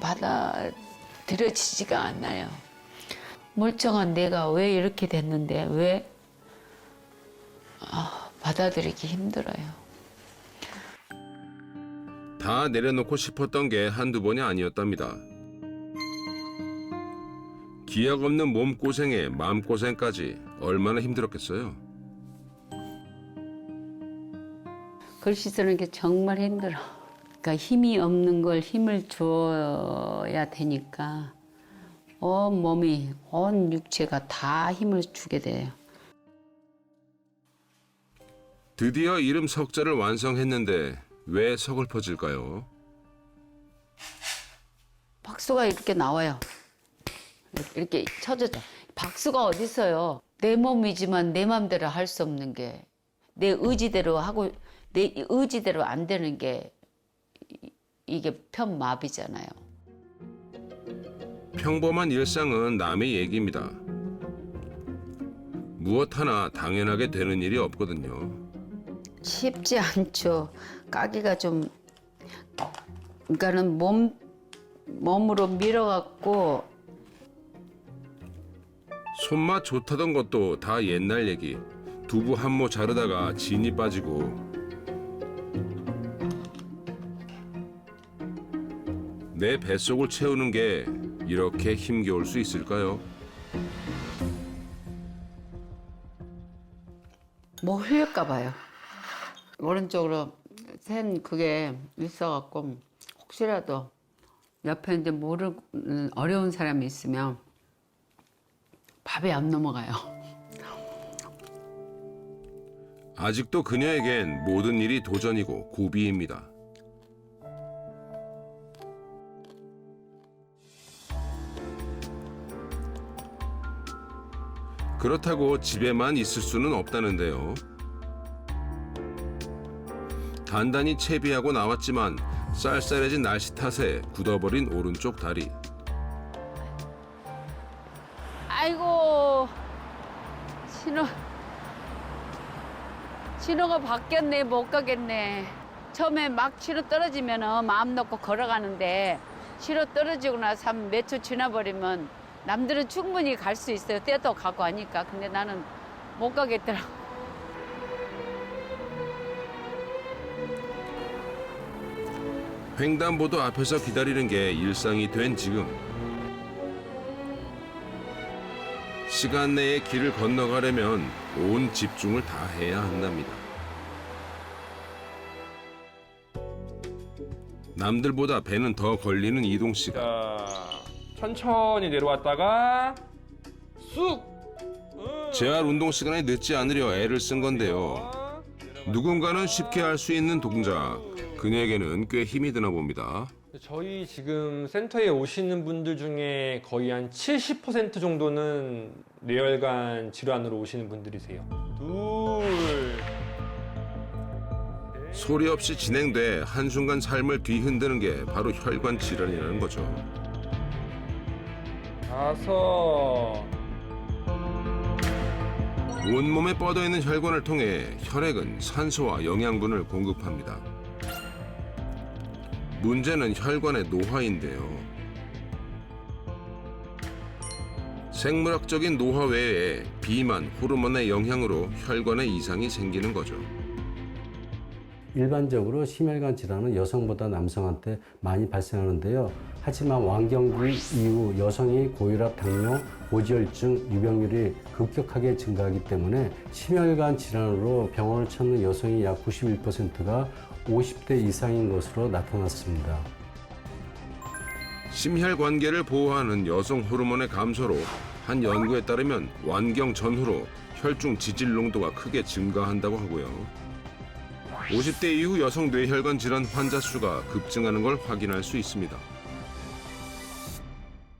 받아들여지지가 않아요. 멀쩡한 내가 왜 이렇게 됐는데 왜 아, 받아들이기 힘들어요. 다 내려놓고 싶었던 게 한두 번이 아니었답니다. 기약 없는 몸고생에 마음고생까지 얼마나 힘들었겠어요. 글씨 쓰는 게 정말 힘들어. 그러니까 힘이 없는 걸 힘을 줘야 되니까 온 몸이 온 육체가 다 힘을 주게 돼요. 드디어 이름 석자를 완성했는데 왜 서글퍼질까요? 박수가 이렇게 나와요. 이렇게 쳐져져. 박수가 어디 있어요? 내 몸이지만 내 맘대로 할 수 없는 게 내 의지대로 하고 내 의지대로 안 되는 게 이- 이게 편마비잖아요. 평범한 일상은 남의 얘기입니다. 무엇 하나 당연하게 되는 일이 없거든요. 쉽지 않죠. 까기가 좀 그러니까는 몸 몸으로 밀어갖고 손맛 좋다던 것도 다 옛날 얘기. 두부 한 모 자르다가 진이 빠지고 내 뱃속을 채우는 게 이렇게 힘겨울 수 있을까요? 뭐 흘릴까 봐요. 오른쪽으로 센 그게 있어갖고 혹시라도 옆에 이제 모르는 어려운 사람이 있으면 밥이 안 넘어가요. 아직도 그녀에겐 모든 일이 도전이고 고비입니다. 그렇다고 집에만 있을 수는 없다는데요. 단단히 채비하고 나왔지만 쌀쌀해진 날씨 탓에 굳어버린 오른쪽 다리. 아이고 신호 신호가 바뀌었네 못 가겠네. 처음에 막 신호 떨어지면 마음 놓고 걸어가는데 신호 떨어지고 나서 한 몇 초 지나버리면 남들은 충분히 갈 수 있어요. 때도 가고 하니까. 근데 나는 못 가겠더라. 횡단보도 앞에서 기다리는 게 일상이 된 지금. 시간 내에 길을 건너가려면 온 집중을 다 해야 한답니다. 남들보다 배는 더 걸리는 이동 시간. 자, 천천히 내려왔다가 쑥. 재활 운동 시간에 늦지 않으려 애를 쓴 건데요. 누군가는 쉽게 할 수 있는 동작. 그녀에게는 꽤 힘이 드나 봅니다. 저희 지금 센터에 오시는 분들 중에 거의 한 70% 정도는 뇌혈관 질환으로 오시는 분들이세요. 둘. 소리 없이 진행돼 한순간 삶을 뒤흔드는 게 바로 혈관 질환이라는 거죠. 다섯. 온몸에 뻗어 있는 혈관을 통해 혈액은 산소와 영양분을 공급합니다. 문제는 혈관의 노화인데요. 생물학적인 노화 외에 비만, 호르몬의 영향으로 혈관에 이상이 생기는 거죠. 일반적으로 심혈관 질환은 여성보다 남성한테 많이 발생하는데요. 하지만 완경기 이후 여성이 고혈압, 당뇨, 고지혈증, 유병률이 급격하게 증가하기 때문에 심혈관 질환으로 병원을 찾는 여성이 약 91%가 50대 이상인 것으로 나타났습니다. 심혈관계를 보호하는 여성 호르몬의 감소로 한 연구에 따르면 완경 전후로 혈중 지질 농도가 크게 증가한다고 하고요. 50대 이후 여성 뇌혈관 질환 환자 수가 급증하는 걸 확인할 수 있습니다.